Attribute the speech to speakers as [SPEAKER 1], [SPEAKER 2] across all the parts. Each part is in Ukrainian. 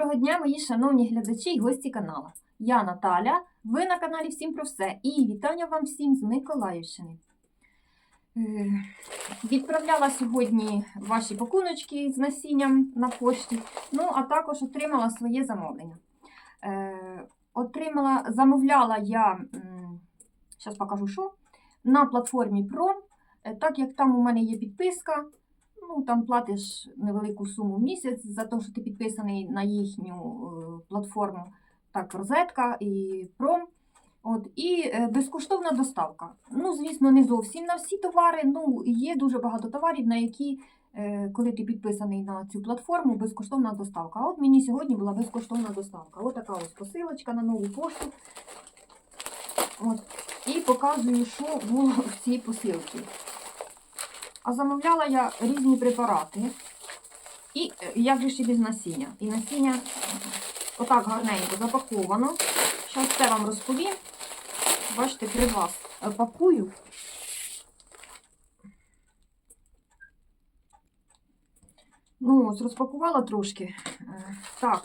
[SPEAKER 1] Доброго дня, мої шановні глядачі і гості каналу. Я Наталя, ви на каналі Всім про все. І вітання вам всім з Миколаївщини. Е, Відправляла сьогодні ваші пакуночки з насінням на пошті, ну а також отримала своє замовлення. Е, Отримала, замовляла я, зараз покажу що, на платформі Prom, Е, так як там у мене є підписка, ну там платиш невелику суму в місяць за те, що ти підписаний на їхню е, платформу, так, розетка і пром. От, і е, безкоштовна доставка. Ну, звісно, не зовсім на всі товари. Ну, є дуже багато товарів, на які, е, коли ти підписаний на цю платформу, безкоштовна доставка. От мені сьогодні була безкоштовна доставка. Ось така ось посилочка на нову пошту. От. І показую, що було в цій посилці. А замовляла я різні препарати. І е, як же ще без насіння. І насіння отак гарненько запаковано. Зараз все вам розповім. Бачите, при вас е, пакую. Ну, ось розпакувала трошки. Е, Так.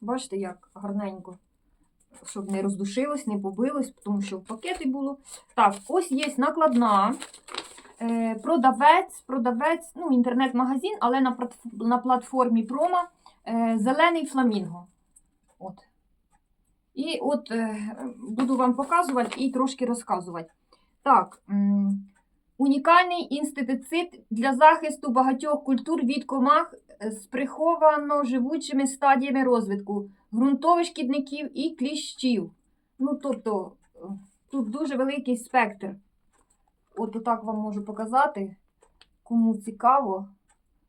[SPEAKER 1] Бачите, як гарненько. Щоб не роздушилось, не побилось, тому що в пакеті було. Так, ось є накладна. Е, Продавець, продавець, ну, інтернет-магазин, але на, на платформі Прома е, зелений фламінго. От. І от е, буду вам показувати і трошки розказувати. Так, унікальний інститицид для захисту багатьох культур від комах з приховано живучими стадіями розвитку, ґрунтових шкідників і кліщів. Ну, тобто, тут дуже великий спектр. От отак вам можу показати. Кому цікаво,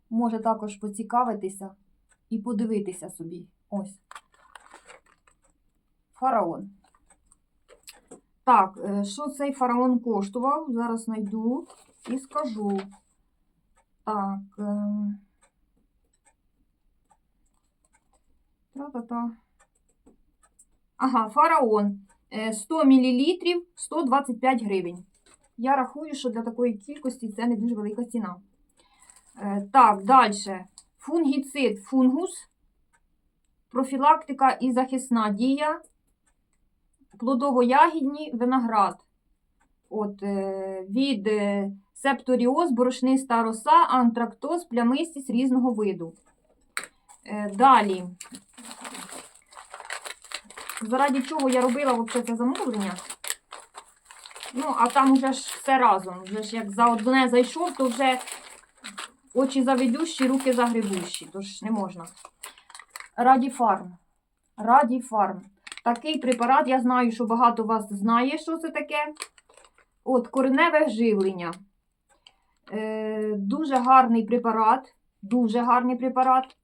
[SPEAKER 1] може також поцікавитися і подивитися собі. Ось. Фараон. Так, е, що цей фараон коштував? Зараз знайду і скажу. Так. ем, Та-та-та. Ага, фараон. Е, 100 мл 125 гривень. Я рахую, що для такої кількості це не дуже велика ціна. Е, Так, далі. Фунгіцид фунгус, профілактика і захисна дія, плодово-ягідні виноград. От, е, від е, септоріоз, борошниста роса, антрактоз, плямистість різного виду. Далі. Заради чого я робила це замовлення? Ну, а там вже ж все разом. Вже ж як за одне зайшов, то вже очі заведющі, руки загребущі. Тож не можна. Радіфарм. Радіфарм. Такий препарат, я знаю, що багато вас знає, що це таке. От, кореневе живлення. Е, дуже гарний препарат. Дуже гарний препарат.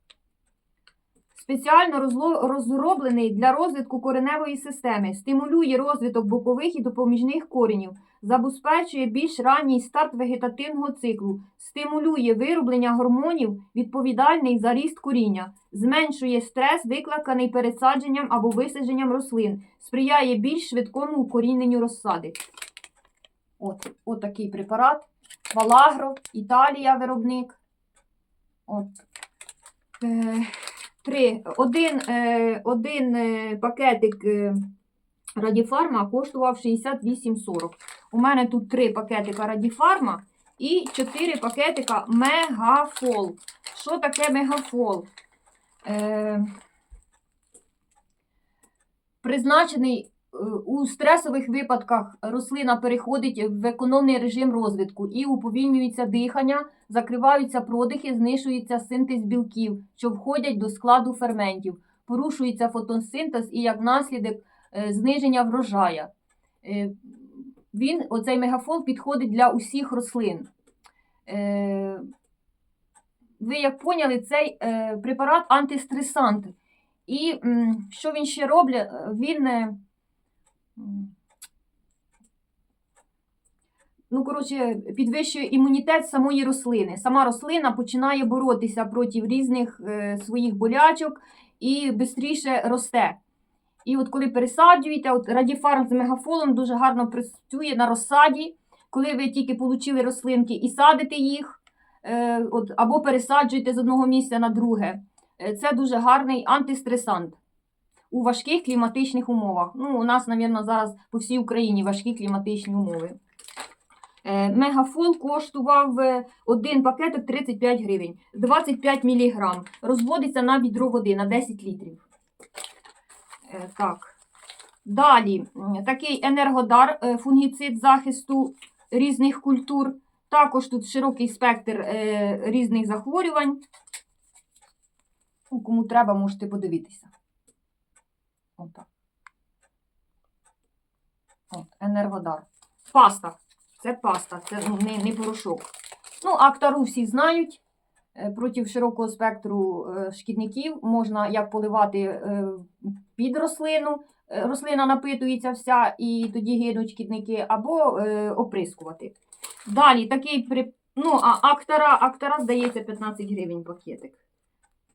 [SPEAKER 1] Спеціально розроблений для розвитку кореневої системи, стимулює розвиток бокових і допоміжних коренів, забезпечує більш ранній старт вегетативного циклу, стимулює вироблення гормонів, відповідальних за ріст коріння, зменшує стрес, викликаний пересадженням або висадженням рослин, сприяє більш швидкому укоріненню розсади. От, от такий препарат. Валагро, Італія виробник. От. Е, Три. Один, е, один е, пакетик е, Радіфарма коштував 68,40. У мене тут три пакетика Радіфарма і чотири пакетика Мегафол. Що таке Мегафол? Е, призначений у стресових випадках рослина переходить в економний режим розвитку і уповільнюється дихання, закриваються продихи, знищується синтез білків, що входять до складу ферментів, порушується фотосинтез і як наслідок е, зниження врожая. Е, Він, оцей мегафол, підходить для усіх рослин. Е, Ви як поняли, цей препарат антистресант. І що він ще робить? Він. Ну, коротше, підвищує імунітет самої рослини. Сама рослина починає боротися проти різних е, своїх болячок і швидше росте. І от коли пересаджуєте, от радіфарм з мегафолом дуже гарно працює на розсаді, коли ви тільки отримали рослинки і садите їх, е, от, або пересаджуєте з одного місця на друге. Е, Це дуже гарний антистресант у важких кліматичних умовах. Ну, у нас, мабуть, зараз по всій Україні важкі кліматичні умови. Е, Мегафол коштував е, один пакетик 35 гривень, 25 мг. Розводиться на відро води на 10 літрів. Е, Так. Далі такий енергодар, фунгіцид захисту різних культур. Також тут широкий спектр різних захворювань. Ну, Кому треба, можете подивитися. Отак. От, енергодар. Паста. Це паста, це не, не порошок. Ну, актару всі знають. Е, Проти широкого спектру е, шкідників можна як поливати е, під рослину, рослина напитується вся, і тоді гинуть шкідники, або оприскувати. Далі такий при... ну, а актара, актара здається 15 гривень пакетик.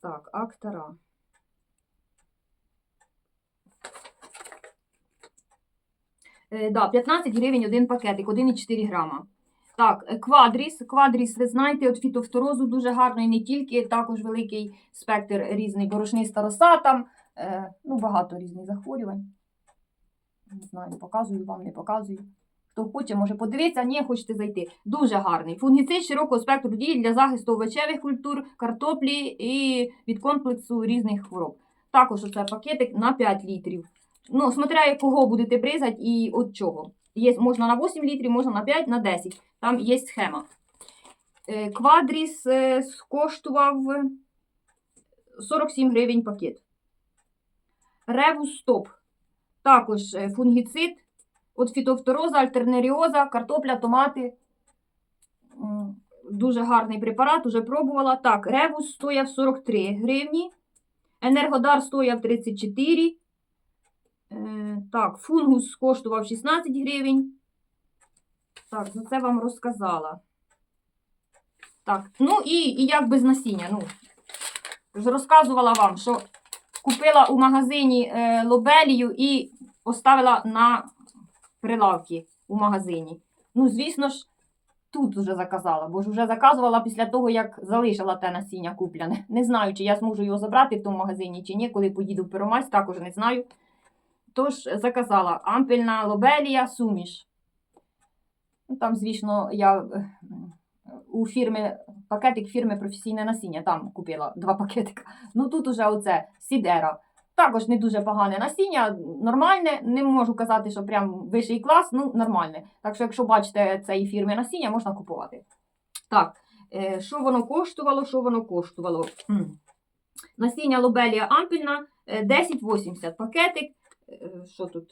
[SPEAKER 1] Так, актара. Да, 15 гривень один пакетик, 1,4 грама. Так, е, квадріс. Квадріс, ви знаєте, від фітофторозу дуже гарно і не тільки, також великий спектр різний борошниста роса там, е, ну, багато різних захворювань. Не знаю, показую вам, не показую. Хто хоче, може подивитися, ні, хочете зайти. Дуже гарний. Фунгіцид широкого спектру дії для захисту овочевих культур, картоплі і від комплексу різних хвороб. Також оце пакетик на 5 літрів. Ну, смотря кого будете бризати і від чого. Є, можна на 8 літрів, можна на 5, на 10. Там є схема. Е, Квадріс е, коштував 47 гривень пакет. Ревус стоп. Також е, фунгіцид. От фітофтороза, альтернеріоза, картопля, томати. Дуже гарний препарат, уже пробувала. Так, ревус стояв 43 гривні. Енергодар стояв 34. Е, Так, фунгус коштував 16 гривень. Так, за це вам розказала. Так, ну і, і як без насіння. Ну, ж розказувала вам, що купила у магазині е, лобелію і поставила на прилавки у магазині. Ну, звісно ж, тут вже заказала, бо ж вже заказувала після того, як залишила те насіння купляне. Не знаю, чи я зможу його забрати в тому магазині, чи ні, коли поїду в Первомайськ, також не знаю. Тож заказала ампельна лобелія суміш. Ну, Там, звісно, я е, у фірми пакетик фірми професійне насіння. Там купила два пакетика. Ну тут уже оце Сідера. Також не дуже погане насіння, нормальне. Не можу казати, що прям вищий клас, ну нормальне. Так що, якщо бачите цієї фірми насіння, можна купувати. Так, е, що воно коштувало? Що воно коштувало? Насіння лобелія ампільна е, 10,80 пакетик. Е, Що тут?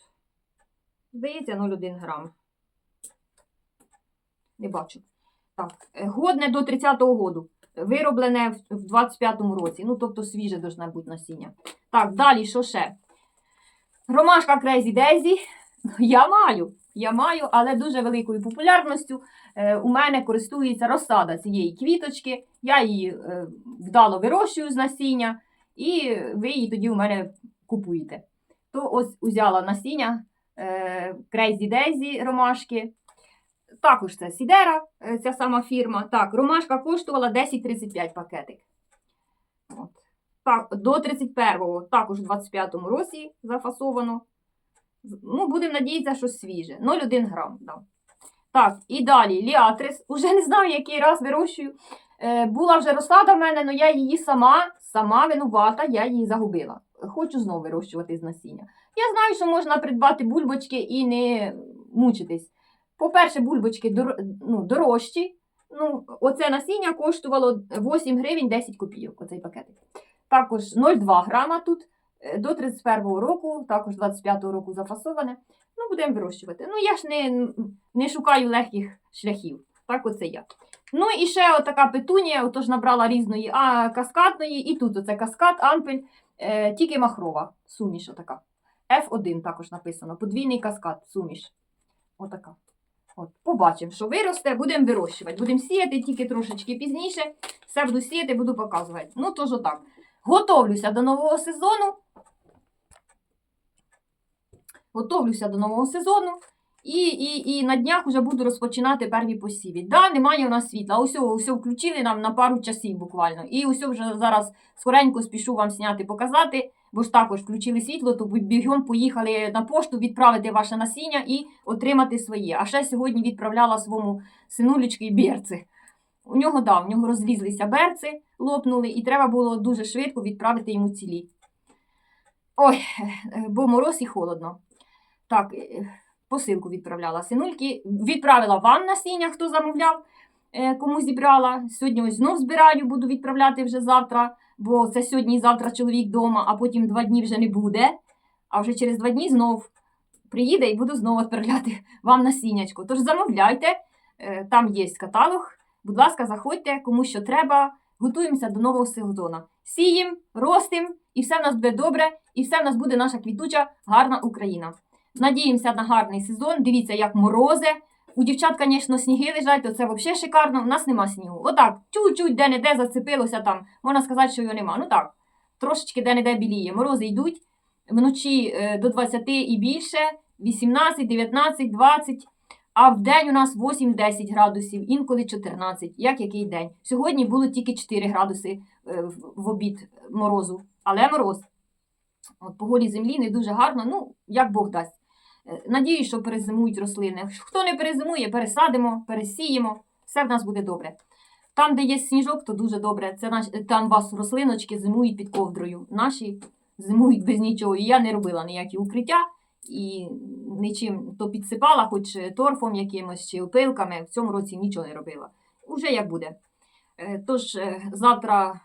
[SPEAKER 1] Здається, 0,1 грам. Не бачу. Так, е, годне до 30-го году. Вироблене в- в 25-му році. Ну, тобто свіже должна бути насіння. Так, далі, що ще? Ромашка Crazy Daisy. Я маю. Я маю, але дуже великою популярністю. Е, у мене користується розсада цієї квіточки. Я її вдало вирощую з насіння, і ви її тоді у мене купуєте. То ось узяла насіння Crazy Daisy ромашки. Також це Сідера, е, ця сама фірма. Так, ромашка коштувала 10,35 пакетик. От. Так, до 31-го, також у 25-му році зафасовано. Ну, будемо надіятися, що свіже. 0,1 грам. Да. Так, і далі ліатрис. Уже не знаю, який раз вирощую. Е, була вже розсада в мене, але я її сама, сама винувата, я її загубила. Хочу знову вирощувати з насіння. Я знаю, що можна придбати бульбочки і не мучитись. По-перше, бульбочки дор... ну, дорожчі. Ну, оце насіння коштувало 8 гривень 10 копійок, оцей пакетик. Також 0,2 грама тут е, до 31-го року, також 25-го року зафасоване. Ну, будемо вирощувати. Ну, я ж не, не шукаю легких шляхів. Так, оце я. Ну і ще отака петунія, отож набрала різної а, каскадної, і тут оце каскад, ампель, е, тільки махрова, суміш отака. F1 також написано, подвійний каскад, суміш. Отака. От, побачимо, що виросте, будемо вирощувати. Будемо сіяти тільки трошечки пізніше. Все буду сіяти, буду показувати. Ну, тож отак. Готовлюся до нового сезону. Готовлюся до нового сезону. І, і, і на днях вже буду розпочинати перві посіві. Да, немає у нас світла. Усе, усе включили нам на пару часів буквально. І усе вже зараз скоренько спішу вам зняти, показати, бо ж також включили світло, то бігом поїхали на пошту відправити ваше насіння і отримати своє. А ще сьогодні відправляла своєму синулечки берці. У нього да, у нього розлізлися берці, лопнули, і треба було дуже швидко відправити йому цілі. Ой, е, бо мороз і холодно. Так, е, посилку відправляла синульки. Відправила вам насіння, хто замовляв, е, кому зібрала. Сьогодні ось знов збираю, буду відправляти вже завтра, бо це сьогодні і завтра чоловік вдома, а потім два дні вже не буде. А вже через два дні знов приїде і буду знову відправляти вам насіннячко. Тож замовляйте, е, там є каталог. Будь ласка, заходьте, кому що треба. Готуємося до нового сезону. Сіємо, ростимо, і все в нас буде добре, і все в нас буде наша квітуча, гарна Україна. Надіємося на гарний сезон. Дивіться, як морози. У дівчат, звісно, сніги лежать, то це взагалі шикарно. У нас нема снігу. Отак, чуть-чуть де-не-де зацепилося там. Можна сказати, що його нема. Ну так, трошечки де-не-де біліє. Морози йдуть вночі е, до 20 і більше, 18, 19, 20. А в день у нас 8-10 градусів, інколи 14, як який день. Сьогодні було тільки 4 градуси е, в- обід морозу, але мороз. От по голій землі не дуже гарно, ну, як Бог дасть. Е, Надіюсь, що перезимують рослини. Хто не перезимує, пересадимо, пересіємо, все в нас буде добре. Там, де є сніжок, то дуже добре. Це наш, там вас рослиночки зимують під ковдрою. Наші зимують без нічого. І я не робила ніякі укриття і нічим то підсипала, хоч торфом якимось чи опилками. В цьому році нічого не робила. Уже як буде. Е, Тож е, завтра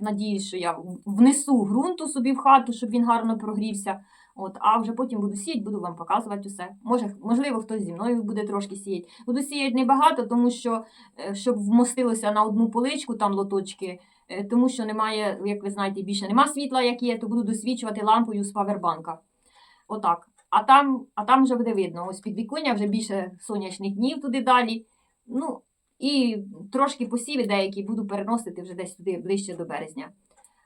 [SPEAKER 1] надіюсь, що я внесу ґрунту собі в хату, щоб він гарно прогрівся. От, а вже потім буду сіяти, буду вам показувати усе. Може, можливо, хтось зі мною буде трошки сіяти. Буду сіяти небагато, тому що е, щоб вмостилося на одну поличку, там лоточки, е, тому що немає, як ви знаєте, більше нема світла, як є, то буду досвідчувати лампою з павербанка. Отак. А там, а там вже буде видно. Ось під віконня вже більше сонячних днів туди далі. Ну, і трошки посіви деякі буду переносити вже десь туди ближче до березня.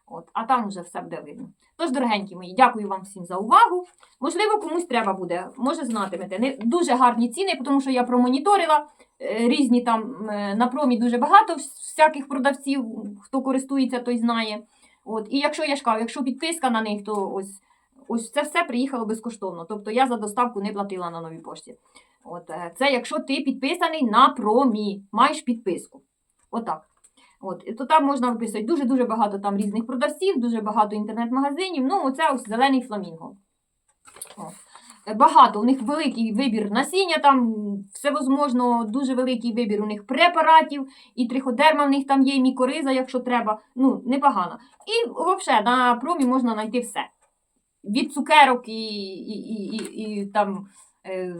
[SPEAKER 1] От, а там вже все буде видно. Тож, дорогенькі мої, дякую вам всім за увагу. Можливо, комусь треба буде, може знатимете. Не дуже гарні ціни, тому що я промоніторила е, різні там е, на промі дуже багато всяких продавців, хто користується, той знає. От, і якщо я ж якщо підписка на них, то ось, ось це все приїхало безкоштовно. Тобто я за доставку не платила на новій пошті. От, е, це якщо ти підписаний на промі, маєш підписку. Отак. От, і то там можна виписати дуже-дуже багато там різних продавців, дуже багато інтернет-магазинів. Ну, оце ось зелений фламінго. О. Е, Багато, у них великий вибір насіння, там всевозможно, дуже великий вибір у них препаратів, і триходерма в них там є, і мікориза, якщо треба. Ну, непогано. І взагалі на промі можна знайти все. Від цукерок і, і, і, і, і там е,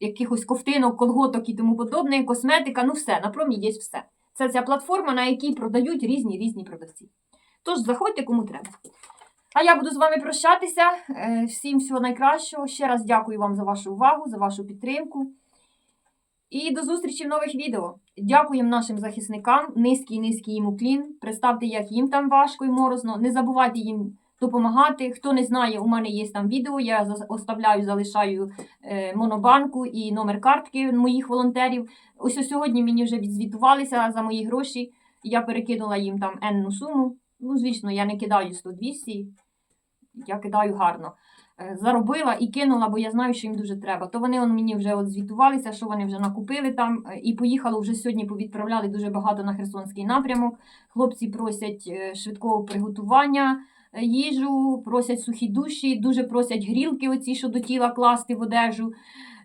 [SPEAKER 1] якихось ковтинок, колготок і тому подобне, косметика, ну все, на промі є все. Це ця платформа, на якій продають різні різні продавці. Тож заходьте, кому треба. А я буду з вами прощатися. Е, Всім всього найкращого. Ще раз дякую вам за вашу увагу, за вашу підтримку. І до зустрічі в нових відео. Дякуємо нашим захисникам. Низький низький їм уклін. Представте, як їм там важко і морозно. Не забувайте їм допомагати. Хто не знає, у мене є там відео. Я оставляю, залишаю е, монобанку і номер картки моїх волонтерів. Ось сьогодні мені вже відзвітувалися за мої гроші. Я перекинула їм там енну суму. Ну, звісно, я не кидаю 100-200, я кидаю гарно. Е, Заробила і кинула, бо я знаю, що їм дуже треба. То вони он мені вже от звітувалися, що вони вже накупили там, е, і поїхало вже сьогодні, повідправляли дуже багато на Херсонський напрямок. Хлопці просять швидкого приготування їжу, просять сухі душі, дуже просять грілки, оці, що до тіла класти в одежу.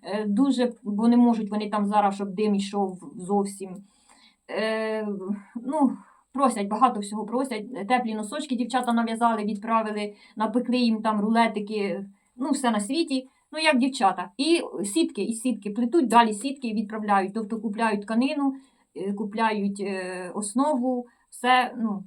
[SPEAKER 1] Е, Дуже, бо не можуть вони там зараз, щоб дим йшов зовсім. Е, ну, просять, багато всього просять. Теплі носочки дівчата нав'язали, відправили, напекли їм там рулетики, ну, все на світі. Ну, як дівчата. І сітки, і сітки плетуть, далі сітки і відправляють. Тобто купляють тканину, е, купляють е, основу, все, ну.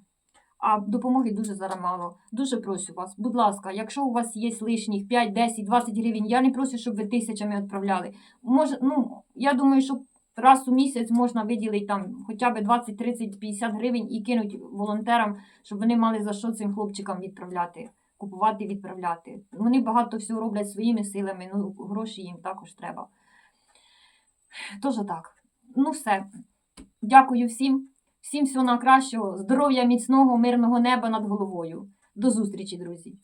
[SPEAKER 1] А допомоги дуже зараз мало. Дуже прошу вас, будь ласка, якщо у вас є лишніх 5, 10, 20 гривень, я не прошу, щоб ви тисячами відправляли. Може, ну, я думаю, що раз у місяць можна виділити там хоча б 20, 30, 50 гривень і кинуть волонтерам, щоб вони мали за що цим хлопчикам відправляти. купувати, відправляти. Вони багато всього роблять своїми силами, ну, гроші їм також треба. Тож так. Ну все. Дякую всім. Всім всього найкращого, здоров'я, міцного, мирного неба над головою. До зустрічі, друзі!